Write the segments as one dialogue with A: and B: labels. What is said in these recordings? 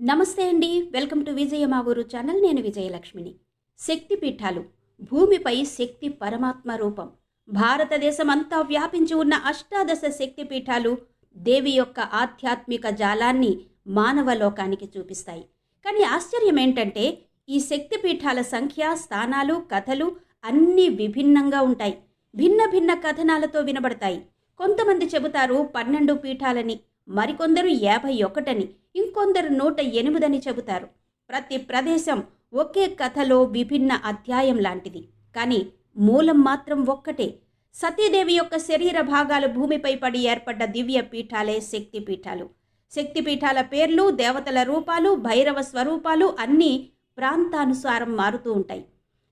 A: నమస్తే అండి. Welcome to విజయ మా ఊరు ఛానల్. నేను విజయలక్ష్మిని. శక్తి పీఠాలు భూమిపై శక్తి పరమాత్మ రూపం. భారతదేశం అంతా వ్యాపించి ఉన్న అష్టాదశ శక్తి పీఠాలు దేవి యొక్క ఆధ్యాత్మిక జాలాన్ని మానవ లోకానికి చూపిస్తాయి. కానీ ఆశ్చర్యం ఏంటంటే ఈ శక్తి పీఠాల సంఖ్య స్థానాలు కథలు అన్నీ విభిన్నంగా ఉంటాయి. భిన్న భిన్న కథనాలతో వినబడతాయి. కొంతమంది చెబుతారు పన్నెండు పీఠాలని. మరికొందరు యాభై ఒకటని ఇంకొందరు నూట ఎనిమిదని చెబుతారు. ప్రతి ప్రదేశం ఒకే కథలో విభిన్న అధ్యాయం లాంటిది. కానీ మూలం మాత్రం ఒక్కటే. సతీదేవి యొక్క శరీర భాగాలు భూమిపై పడి ఏర్పడ్డ దివ్య పీఠాలే శక్తి పీఠాలు శక్తి పీఠాల పేర్లు దేవతల రూపాలు భైరవ స్వరూపాలు అన్నీ ప్రాంతానుసారం మారుతూ ఉంటాయి.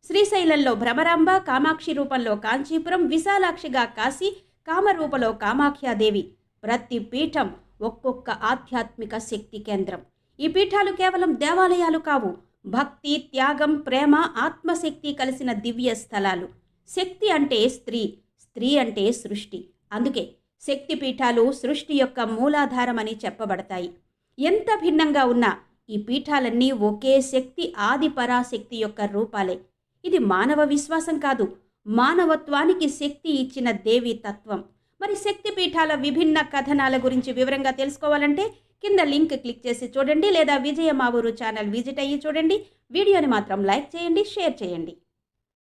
A: శ్రీశైలంలో భ్రమరాంబ కామాక్షి రూపంలో కాంచీపురం విశాలాక్షిగా కాశీ కామరూపలో కామాఖ్యాదేవి. ప్రతి పీఠం ఒక్కొక్క ఆధ్యాత్మిక శక్తి కేంద్రం. ఈ పీఠాలు కేవలం దేవాలయాలు కావు భక్తి త్యాగం ప్రేమ ఆత్మశక్తి కలిసిన దివ్య స్థలాలు. శక్తి అంటే స్త్రీ స్త్రీ అంటే సృష్టి. అందుకే శక్తి పీఠాలు సృష్టి యొక్క మూలాధారమని చెప్పబడతాయి. ఎంత భిన్నంగా ఉన్నా ఈ పీఠాలన్నీ ఒకే శక్తి ఆది పరాశక్తి యొక్క రూపాలే. ఇది మానవ విశ్వాసం కాదు మానవత్వానికి శక్తి ఇచ్చిన దేవి తత్వం. మరి శక్తి పీఠాల విభిన్న కథనాల గురించి వివరంగా తెలుసుకోవాలంటే కింద లింక్ క్లిక్ చేసి చూడండి లేదా విజయ మా ఊరు ఛానల్ విజిట్ అయ్యి చూడండి. వీడియోని మాత్రం లైక్ చేయండి షేర్ చేయండి.